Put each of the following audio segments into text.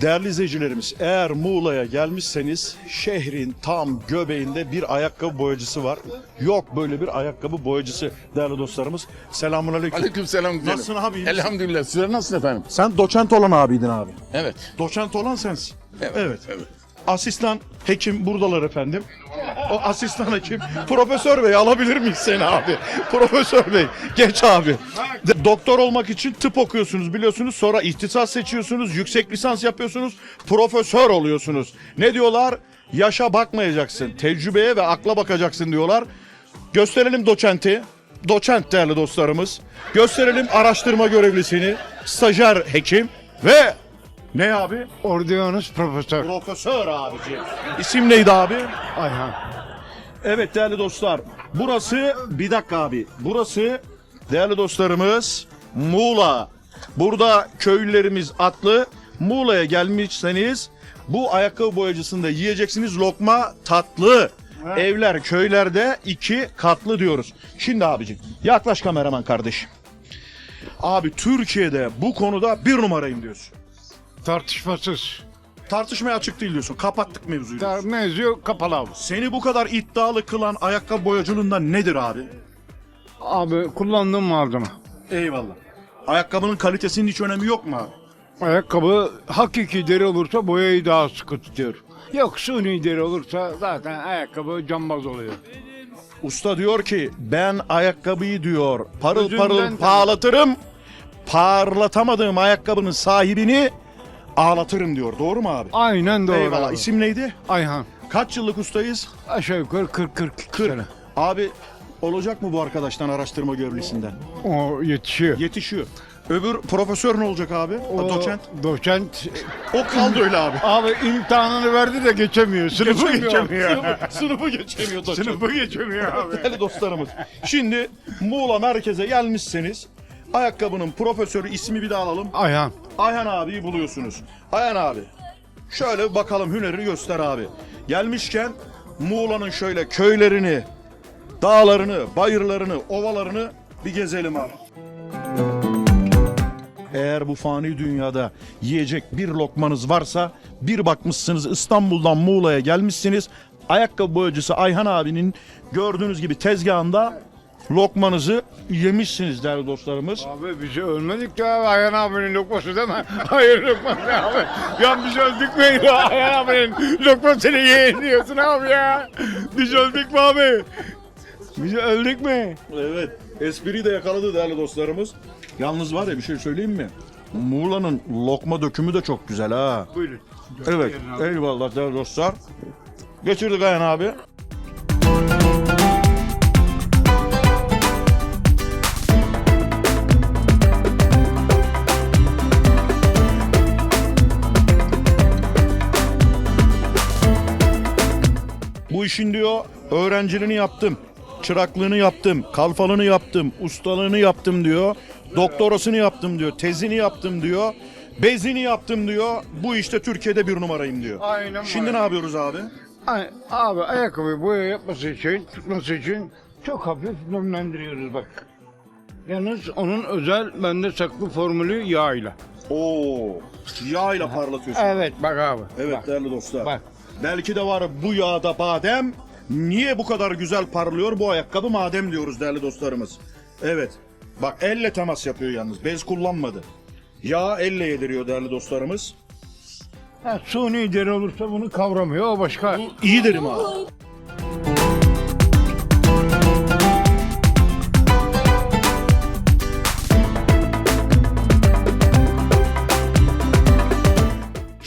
Değerli izleyicilerimiz eğer Muğla'ya gelmişseniz şehrin tam göbeğinde bir ayakkabı boyacısı var. Yok böyle bir ayakkabı boyacısı değerli dostlarımız. Selamun aleyküm. Aleykümselam güzelim. Nasılsın abi? Elhamdülillah. Sizler nasılsın efendim? Sen doçent olan abiydin abi. Evet. Doçent olan sensin. Evet. Evet. evet. Asistan hekim buradalar efendim. O asistan hekim. Profesör bey alabilir miyiz seni abi? Profesör bey geç abi. Doktor olmak için tıp okuyorsunuz biliyorsunuz. Sonra ihtisas seçiyorsunuz. Yüksek lisans yapıyorsunuz. Profesör oluyorsunuz. Ne diyorlar? Yaşa bakmayacaksın. Tecrübeye ve akla bakacaksın diyorlar. Gösterelim doçenti. Doçent değerli dostlarımız. Gösterelim araştırma görevlisini. Stajyer hekim ve ne abi? Ordiyonus Profesör Profesör abici. İsim neydi abi? Ayhan. Evet değerli dostlar. Burası bir dakika abi. Burası değerli dostlarımız Muğla. Burada köylülerimiz atlı. Muğla'ya gelmişseniz bu ayakkabı boyacısında yiyeceksiniz lokma tatlı. Evler köylerde iki katlı diyoruz. Şimdi abicim yaklaş kameraman kardeşim. Abi Türkiye'de bu konuda bir numarayım diyorsun. Tartışmasız. Tartışmaya açık değil diyorsun. Kapattık mevzuyu. Tar diyorsun. mevzu kapalı abi. Seni bu kadar iddialı kılan ayakkabı boyacılığında nedir abi? Abi kullandığım malzeme. Eyvallah. Ayakkabının kalitesinin hiç önemi yok mu abi? Ayakkabı hakiki deri olursa boyayı daha sıkı tutuyor. Yok suni deri olursa zaten ayakkabı cambaz oluyor. Usta diyor ki ben ayakkabıyı diyor parıl Gözünden parıl tanı- parlatırım. Parlatamadığım ayakkabının sahibini ağlatırım diyor. Doğru mu abi? Aynen doğru Eyvallah. abi. İsim neydi? Ayhan. Kaç yıllık ustayız? Aşağı yukarı 40-42 40. sene. Abi olacak mı bu arkadaştan araştırma görevlisinden? O yetişiyor. Yetişiyor. Öbür profesör ne olacak abi? O Doçent. Doçent. O kaldı öyle abi. Abi imtihanını verdi de geçemiyor. Sınıfı geçemiyor. Sınıfı, sınıfı geçemiyor doçent. Sınıfı geçemiyor abi. Değerli dostlarımız. Şimdi Muğla merkeze gelmişseniz ayakkabının profesörü ismi bir daha alalım. Ayhan. Ayhan abiyi buluyorsunuz. Ayhan abi. Şöyle bakalım hünerini göster abi. Gelmişken Muğla'nın şöyle köylerini, dağlarını, bayırlarını, ovalarını bir gezelim abi. Eğer bu fani dünyada yiyecek bir lokmanız varsa bir bakmışsınız İstanbul'dan Muğla'ya gelmişsiniz. Ayakkabı boyacısı Ayhan abinin gördüğünüz gibi tezgahında lokmanızı yemişsiniz değerli dostlarımız. Abi biz ölmedik ya Ayhan abinin lokması değil mi? Hayır lokması abi. Ya biz öldük mü ya Ayhan abinin lokmasını yiyin diyorsun abi ya. Biz öldük mü abi? Biz öldük mü? Evet. Espriyi de yakaladı değerli dostlarımız. Yalnız var ya bir şey söyleyeyim mi? Muğla'nın lokma dökümü de çok güzel ha. Buyurun. Evet. Eyvallah değerli dostlar. Geçirdik Ayhan abi. Bu işin diyor öğrenciliğini yaptım, çıraklığını yaptım, kalfalını yaptım, ustalığını yaptım diyor. Doktorasını yaptım diyor, tezini yaptım diyor. Bezini yaptım diyor. Bu işte Türkiye'de bir numarayım diyor. Aynen Şimdi öyle. ne yapıyoruz abi? Ay, abi ayakkabıyı boya yapması için, tutması için çok hafif nemlendiriyoruz bak. Yalnız onun özel bende saklı formülü yağıyla. Oo, yağ ile parlatıyorsun. Evet bak abi. Evet Bak. değerli dostlar. Bak. Belki de var bu yağda badem. Niye bu kadar güzel parlıyor bu ayakkabı madem diyoruz değerli dostlarımız. Evet. Bak elle temas yapıyor yalnız. Bez kullanmadı. Yağ elle yediriyor değerli dostlarımız. Ha, suni deri olursa bunu kavramıyor o başka. İyi derim abi.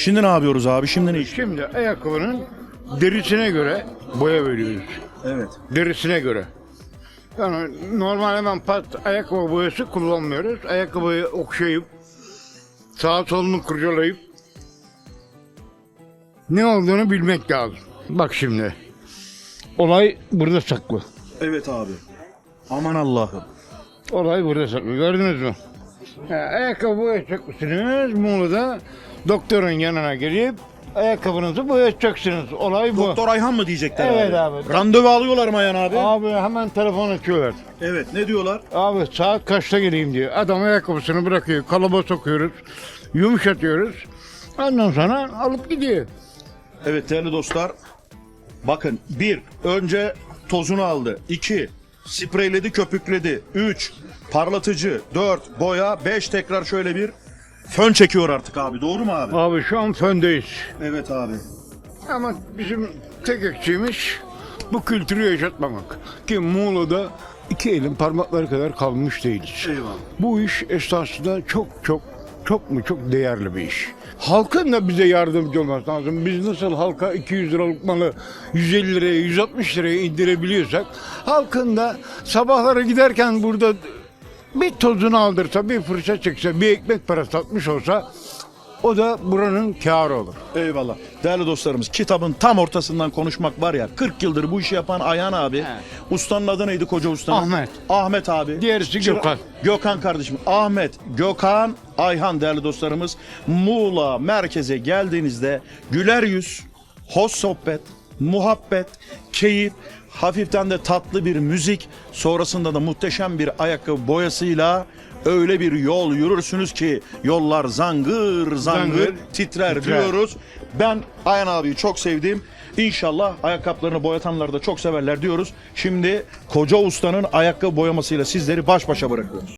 Şimdi ne yapıyoruz abi? Şimdi ne iş? Şimdi ayakkabının derisine göre boya veriyoruz. Evet. Derisine göre. Yani normal hemen pat ayakkabı boyası kullanmıyoruz. Ayakkabıyı okşayıp sağa solunu kurcalayıp ne olduğunu bilmek lazım. Bak şimdi. Olay burada saklı. Evet abi. Aman Allah'ım. Olay burada saklı. Gördünüz mü? Ha, ayakkabı boyayacak mısınız? Muğla'da doktorun yanına gelip ayakkabınızı boyatacaksınız. Olay bu. Doktor Ayhan mı diyecekler Evet abi? Randevu alıyorlar mı Ayhan abi? Abi hemen telefon açıyorlar. Evet. Ne diyorlar? Abi saat kaçta geleyim diyor. Adam ayakkabısını bırakıyor. Kalıba sokuyoruz. Yumuşatıyoruz. Ondan sonra alıp gidiyor. Evet değerli dostlar. Bakın bir önce tozunu aldı. 2 spreyledi köpükledi. 3 parlatıcı. 4 boya. 5 tekrar şöyle bir fön çekiyor artık abi. Doğru mu abi? Abi şu an föndeyiz. Evet abi. Ama bizim tek eksiğimiz bu kültürü yaşatmamak. Ki Muğla'da iki elin parmakları kadar kalmış değiliz. Eyvallah. Bu iş esasında çok çok çok mu çok değerli bir iş. Halkın da bize yardımcı olması lazım. Biz nasıl halka 200 liralık malı 150 liraya 160 liraya indirebiliyorsak halkın da sabahları giderken burada bir tozunu aldırsa, bir fırça çekse, bir ekmek parası satmış olsa o da buranın kârı olur. Eyvallah. Değerli dostlarımız kitabın tam ortasından konuşmak var ya 40 yıldır bu işi yapan Ayhan abi. Ustanın adı neydi koca ustanın? Ahmet. Ahmet abi. Diğerisi Çıra- Gökhan. Gökhan kardeşim. Ahmet, Gökhan, Ayhan değerli dostlarımız. Muğla merkeze geldiğinizde güler yüz, hoş sohbet, muhabbet, keyif, hafiften de tatlı bir müzik, sonrasında da muhteşem bir ayakkabı boyasıyla öyle bir yol yürürsünüz ki yollar zangır zangır, Zangır, titrer, titrer. diyoruz. Ben Ayhan abiyi çok sevdim. İnşallah ayakkabılarını boyatanlar da çok severler diyoruz. Şimdi koca ustanın ayakkabı boyamasıyla sizleri baş başa bırakıyoruz.